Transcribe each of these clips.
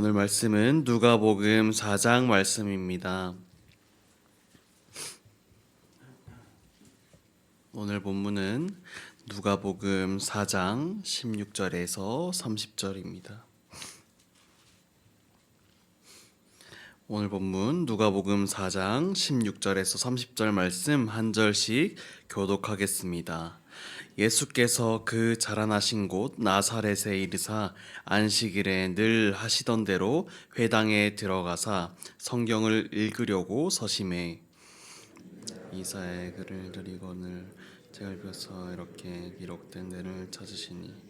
오늘 말씀은 누가복음 4장 말씀입니다. 오늘 본문은 누가복음 4장 16절에서 30절입니다. 오늘 본문 누가복음 4장 16절에서 30절 말씀 한 절씩 교독하겠습니다. 예수께서 그 자라나신 곳 나사렛에 이르사 안식일에 늘 하시던 대로 회당에 들어가사 성경을 읽으려고 서심해 이사의 글을 드리거늘 제갈벼서 이렇게 기록된 데를 찾으시니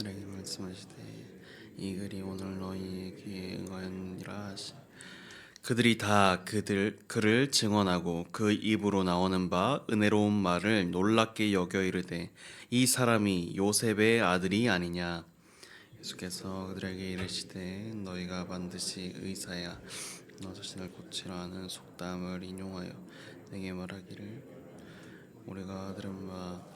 그들에게 말씀하시되 이 글이 오늘 너희의 귀에 응하였니라 하시. 그들이 다 그들 그를 증언하고 그 입으로 나오는 바 은혜로운 말을 놀랍게 여겨 이르되 이 사람이 요셉의 아들이 아니냐. 예수께서 그들에게 이르시되 너희가 반드시 의사야 너 자신을 고치라 하는 속담을 인용하여 내게 말하기를 우리가 들은 바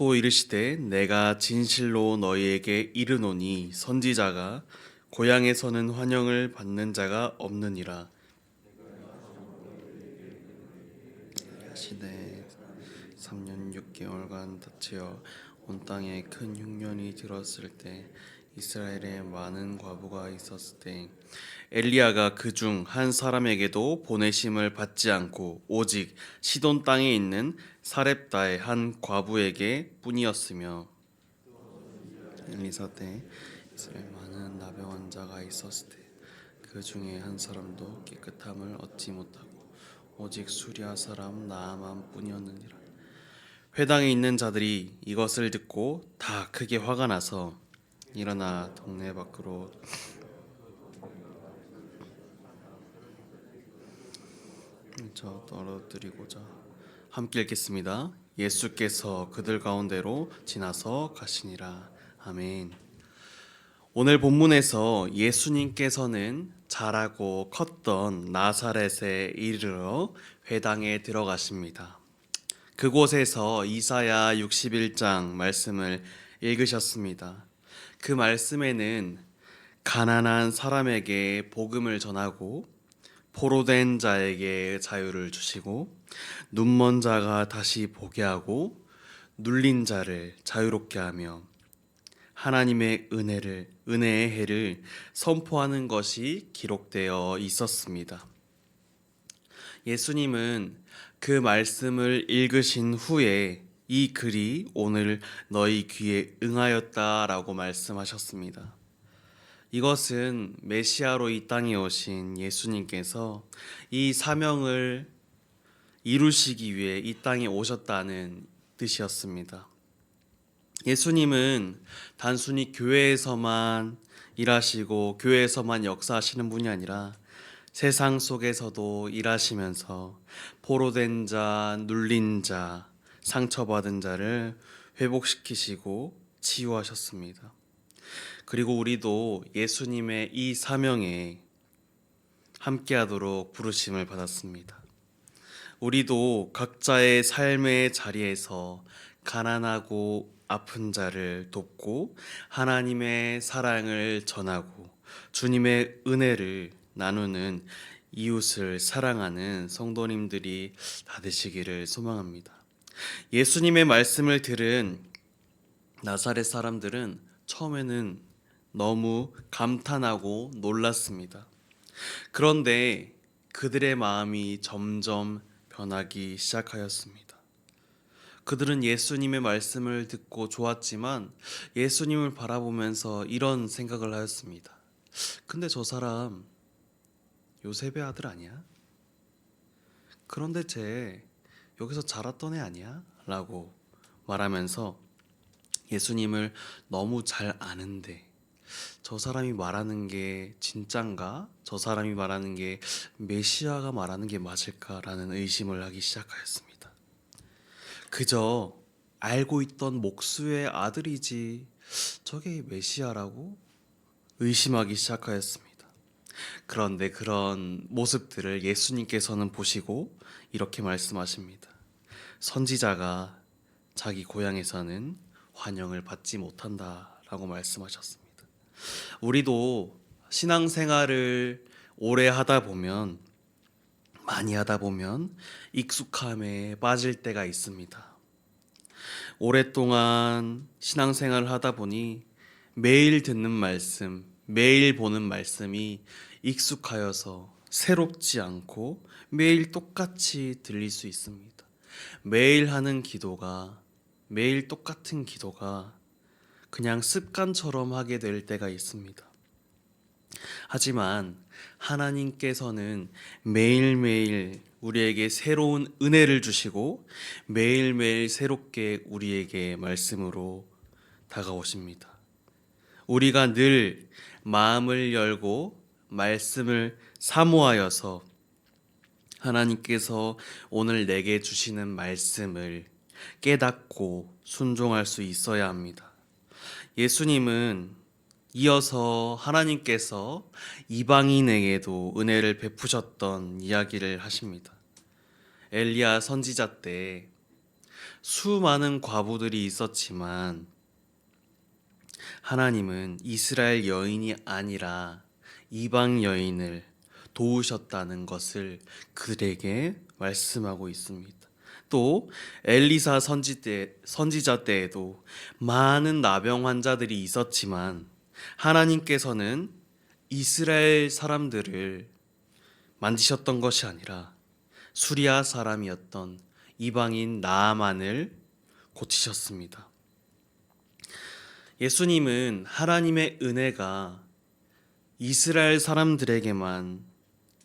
또 이르시되 내가 진실로 너희에게 이르노니 선지자가 고향에서는 환영을 받는 자가 없느니라. 시대 3년 6개월간 다치어 온 땅에 큰 흉년이 들었을 때 이스라엘에 많은 과부가 있었을 때 엘리야가 그 중 한 사람에게도 보내심을 받지 않고 오직 시돈 땅에 있는 사렙다의 한 과부에게 뿐이었으며 엘리사 때 이스라엘 많은 나병 환자가 있었을 때 그 중에 한 사람도 깨끗함을 얻지 못하고 오직 수리아 사람 나아만 뿐이었느니라. 회당에 있는 자들이 이것을 듣고 다 크게 화가 나서 일어나 동네 밖으로 저 떨어뜨리고자 함께 읽겠습니다. 예수께서 그들 가운데로 지나서 가시니라. 아멘. 오늘 본문에서 예수님께서는 자라고 컸던 나사렛에 이르러 회당에 들어가십니다. 그곳에서 이사야 61장 말씀을 읽으셨습니다. 그 말씀에는 가난한 사람에게 복음을 전하고 포로된 자에게 자유를 주시고 눈먼 자가 다시 보게 하고 눌린 자를 자유롭게 하며 하나님의 은혜를 은혜의 해를 선포하는 것이 기록되어 있었습니다. 예수님은 그 말씀을 읽으신 후에 이 글이 오늘 너희 귀에 응하였다라고 말씀하셨습니다. 이것은 메시아로 이 땅에 오신 예수님께서 이 사명을 이루시기 위해 이 땅에 오셨다는 뜻이었습니다. 예수님은 단순히 교회에서만 일하시고 교회에서만 역사하시는 분이 아니라 세상 속에서도 일하시면서 포로된 자, 눌린 자, 상처받은 자를 회복시키시고 치유하셨습니다. 그리고 우리도 예수님의 이 사명에 함께하도록 부르심을 받았습니다. 우리도 각자의 삶의 자리에서 가난하고 아픈 자를 돕고 하나님의 사랑을 전하고 주님의 은혜를 나누는 이웃을 사랑하는 성도님들이 다 되시기를 소망합니다. 예수님의 말씀을 들은 나사렛 사람들은 처음에는 너무 감탄하고 놀랐습니다. 그런데 그들의 마음이 점점 변하기 시작하였습니다. 그들은 예수님의 말씀을 듣고 좋았지만 예수님을 바라보면서 이런 생각을 하였습니다. 근데 저 사람 요셉의 아들 아니야? 그런데 쟤 여기서 자랐던 애 아니야? 라고 말하면서 예수님을 너무 잘 아는데 저 사람이 말하는 게 진짠가? 저 사람이 말하는 게 메시아가 말하는 게 맞을까라는 의심을 하기 시작하였습니다. 그저 알고 있던 목수의 아들이지 저게 메시아라고 의심하기 시작하였습니다. 그런데 그런 모습들을 예수님께서는 보시고 이렇게 말씀하십니다. 선지자가 자기 고향에서는 환영을 받지 못한다라고 말씀하셨습니다. 우리도 신앙생활을 오래 하다 보면 많이 하다 보면 익숙함에 빠질 때가 있습니다. 오랫동안 신앙생활을 하다 보니 매일 듣는 말씀, 매일 보는 말씀이 익숙하여서 새롭지 않고 매일 똑같이 들릴 수 있습니다. 매일 하는 기도가 매일 똑같은 기도가 그냥 습관처럼 하게 될 때가 있습니다. 하지만 하나님께서는 매일매일 우리에게 새로운 은혜를 주시고 매일매일 새롭게 우리에게 말씀으로 다가오십니다. 우리가 늘 마음을 열고 말씀을 사모하여서 하나님께서 오늘 내게 주시는 말씀을 깨닫고 순종할 수 있어야 합니다. 예수님은 이어서 하나님께서 이방인에게도 은혜를 베푸셨던 이야기를 하십니다. 엘리야 선지자 때 수많은 과부들이 있었지만 하나님은 이스라엘 여인이 아니라 이방 여인을 도우셨다는 것을 그들에게 말씀하고 있습니다. 또 엘리사 선지 때, 선지자 때에도 많은 나병 환자들이 있었지만 하나님께서는 이스라엘 사람들을 만지셨던 것이 아니라 수리아 사람이었던 이방인 나아만을 고치셨습니다. 예수님은 하나님의 은혜가 이스라엘 사람들에게만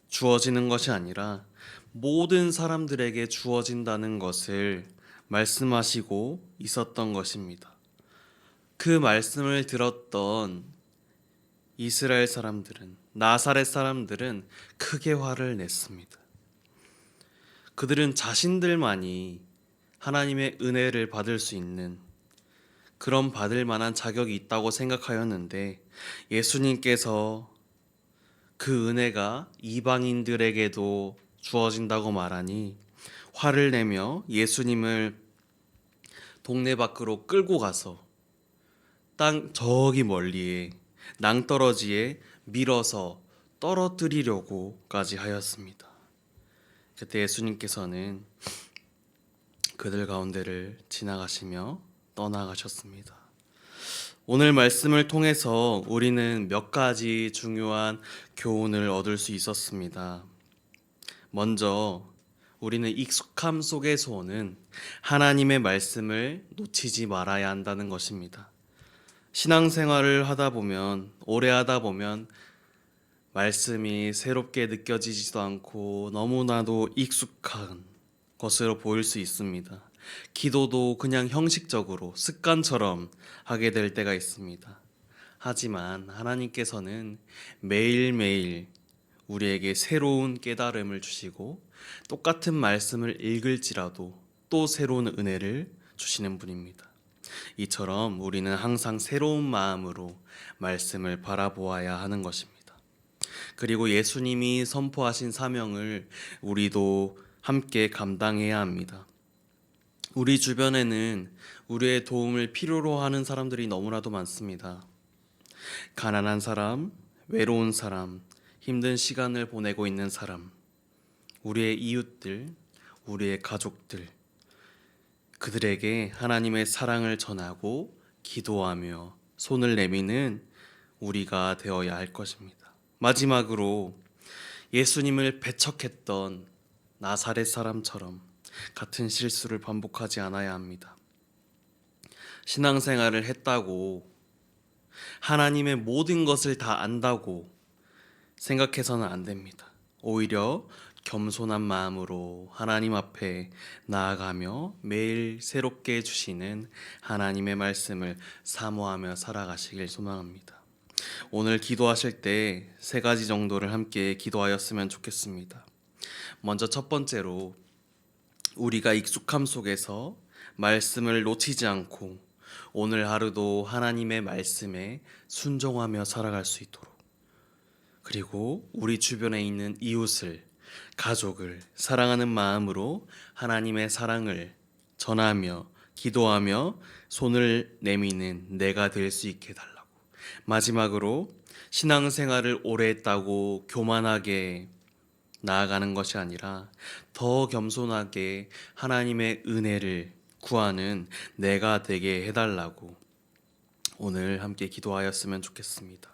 주어지는 것이 아니라 모든 사람들에게 주어진다는 것을 말씀하시고 있었던 것입니다. 그 말씀을 들었던 이스라엘 사람들은 나사렛 사람들은 크게 화를 냈습니다. 그들은 자신들만이 하나님의 은혜를 받을 수 있는 그런 받을 만한 자격이 있다고 생각하였는데 예수님께서 그 은혜가 이방인들에게도 주어진다고 말하니 화를 내며 예수님을 동네 밖으로 끌고 가서 땅 저기 멀리에 낭떠러지에 밀어서 떨어뜨리려고까지 하였습니다. 그때 예수님께서는 그들 가운데를 지나가시며 떠나가셨습니다. 오늘 말씀을 통해서 우리는 몇 가지 중요한 교훈을 얻을 수 있었습니다. 먼저 우리는 익숙함 속에서 오는 하나님의 말씀을 놓치지 말아야 한다는 것입니다. 신앙생활을 하다 보면 오래 하다 보면 말씀이 새롭게 느껴지지도 않고 너무나도 익숙한 것으로 보일 수 있습니다. 기도도 그냥 형식적으로 습관처럼 하게 될 때가 있습니다. 하지만 하나님께서는 매일매일 우리에게 새로운 깨달음을 주시고 똑같은 말씀을 읽을지라도 또 새로운 은혜를 주시는 분입니다. 이처럼 우리는 항상 새로운 마음으로 말씀을 바라보아야 하는 것입니다. 그리고 예수님이 선포하신 사명을 우리도 함께 감당해야 합니다. 우리 주변에는 우리의 도움을 필요로 하는 사람들이 너무나도 많습니다. 가난한 사람, 외로운 사람, 힘든 시간을 보내고 있는 사람, 우리의 이웃들, 우리의 가족들, 그들에게 하나님의 사랑을 전하고 기도하며 손을 내미는 우리가 되어야 할 것입니다. 마지막으로 예수님을 배척했던 나사렛 사람처럼 같은 실수를 반복하지 않아야 합니다. 신앙생활을 했다고 하나님의 모든 것을 다 안다고 생각해서는 안 됩니다. 오히려 겸손한 마음으로 하나님 앞에 나아가며 매일 새롭게 주시는 하나님의 말씀을 사모하며 살아가시길 소망합니다. 오늘 기도하실 때 세 가지 정도를 함께 기도하였으면 좋겠습니다. 먼저 첫 번째로 우리가 익숙함 속에서 말씀을 놓치지 않고 오늘 하루도 하나님의 말씀에 순종하며 살아갈 수 있도록. 그리고 우리 주변에 있는 이웃을 가족을 사랑하는 마음으로 하나님의 사랑을 전하며 기도하며 손을 내미는 내가 될 수 있게 해달라고. 마지막으로 신앙생활을 오래 했다고 교만하게 나아가는 것이 아니라 더 겸손하게 하나님의 은혜를 구하는 내가 되게 해달라고 오늘 함께 기도하였으면 좋겠습니다.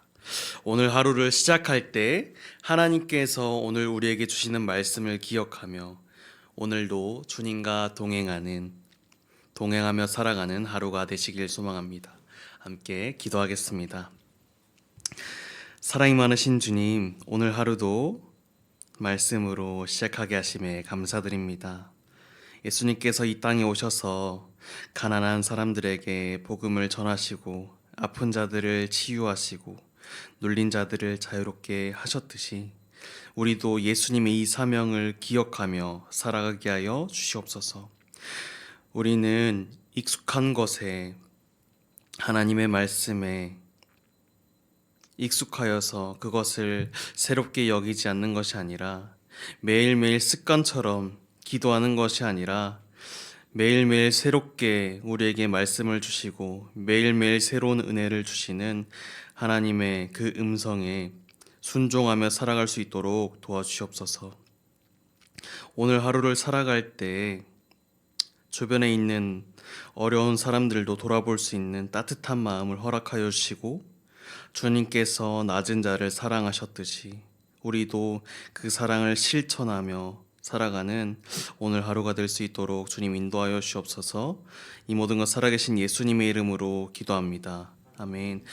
오늘 하루를 시작할 때 하나님께서 오늘 우리에게 주시는 말씀을 기억하며 오늘도 주님과 동행하는 동행하며 살아가는 하루가 되시길 소망합니다. 함께 기도하겠습니다. 사랑이 많으신 주님, 오늘 하루도 말씀으로 시작하게 하심에 감사드립니다. 예수님께서 이 땅에 오셔서 가난한 사람들에게 복음을 전하시고 아픈 자들을 치유하시고 눌린 자들을 자유롭게 하셨듯이 우리도 예수님의 이 사명을 기억하며 살아가게 하여 주시옵소서. 우리는 익숙한 것에 하나님의 말씀에 익숙하여서 그것을 새롭게 여기지 않는 것이 아니라 매일매일 습관처럼 기도하는 것이 아니라 매일매일 새롭게 우리에게 말씀을 주시고 매일매일 새로운 은혜를 주시는 하나님의 그 음성에 순종하며 살아갈 수 있도록 도와주시옵소서. 오늘 하루를 살아갈 때 주변에 있는 어려운 사람들도 돌아볼 수 있는 따뜻한 마음을 허락하여 주시고 주님께서 낮은 자를 사랑하셨듯이 우리도 그 사랑을 실천하며 살아가는 오늘 하루가 될 수 있도록 주님 인도하여 주옵소서. 이 모든 것 살아계신 예수님의 이름으로 기도합니다. 아멘.